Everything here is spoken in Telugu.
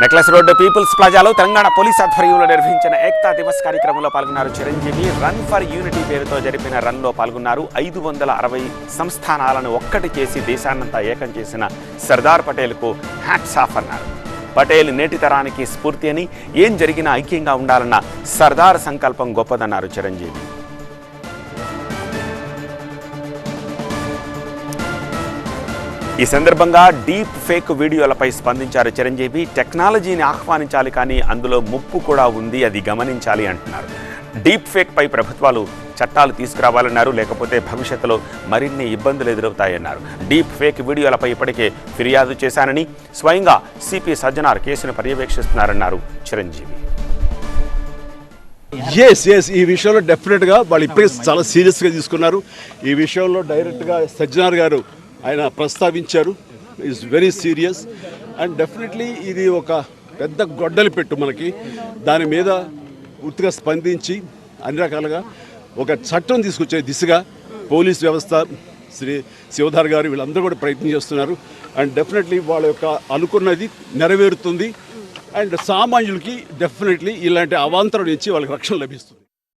నెక్లెస్ రోడ్డు పీపుల్స్ ప్లాజాలో తెలంగాణ పోలీస్ ఆధ్వర్యంలో నిర్వహించిన ఏక్తా దివస్ కార్యక్రమంలో పాల్గొన్నారు చిరంజీవి. రన్ ఫర్ యూనిటీ పేరుతో జరిపిన రన్లో పాల్గొన్నారు. ఐదు వందల అరవై సంస్థానాలను ఒక్కటి చేసి దేశాన్నంతా ఏకం చేసిన సర్దార్ పటేల్కు హ్యాట్స్ ఆఫ్ అన్నారు. పటేల్ నేటి తరానికి స్ఫూర్తి అని ఏం జరిగినా ఐక్యంగా ఉండాలన్న సర్దార్ సంకల్పం గొప్పదన్నారు చిరంజీవి. ఈ సందర్భంగా డీప్ ఫేక్ వీడియోలపై స్పందించారు చిరంజీవి. టెక్నాలజీని ఆహ్వానించాలి కానీ అందులో ముప్పు కూడా ఉంది అది గమనించాలి అంటున్నారు. డీప్ ఫేక్ పై ప్రభుత్వాలు చట్టాలు తీసుకురావాలన్నారు లేకపోతే భవిష్యత్తులో మరిన్ని ఇబ్బందులు ఎదురవుతాయన్నారు. డీప్ ఫేక్ వీడియోలపై ఇప్పటికే ఫిర్యాదు చేశానని స్వయంగా సిపి సజ్జనార్ కేసును పర్యవేక్షిస్తున్నారన్నారు చిరంజీవి. ఎస్ ఎస్ ఈ విషయంలో డెఫినెట్గా వాళ్ళు ఇప్పటికే చాలా సీరియస్గా తీసుకున్నారు. ఈ విషయంలో డైరెక్ట్గా సజ్జనార్ గారు ఆయన ప్రస్తావించారు. Is very serious and definitely ఇది ఒక పెద్ద గొడ్డలి పెట్టు మనకి. దాని మీద పూర్తిగా స్పందించి అన్ని రకాలుగా ఒక చట్టం తీసుకొచ్చే దిశగా పోలీస్ వ్యవస్థ శ్రీ శివధార్ గారు వీళ్ళందరూ కూడా ప్రయత్నం చేస్తున్నారు. అండ్ డెఫినెట్లీ వాళ్ళ యొక్క అనుకున్నది నెరవేరుతుంది. అండ్ సామాన్యులకి డెఫినెట్లీ ఇలాంటి అవాంతరం నుంచి వాళ్ళకి రక్షణ లభిస్తుంది.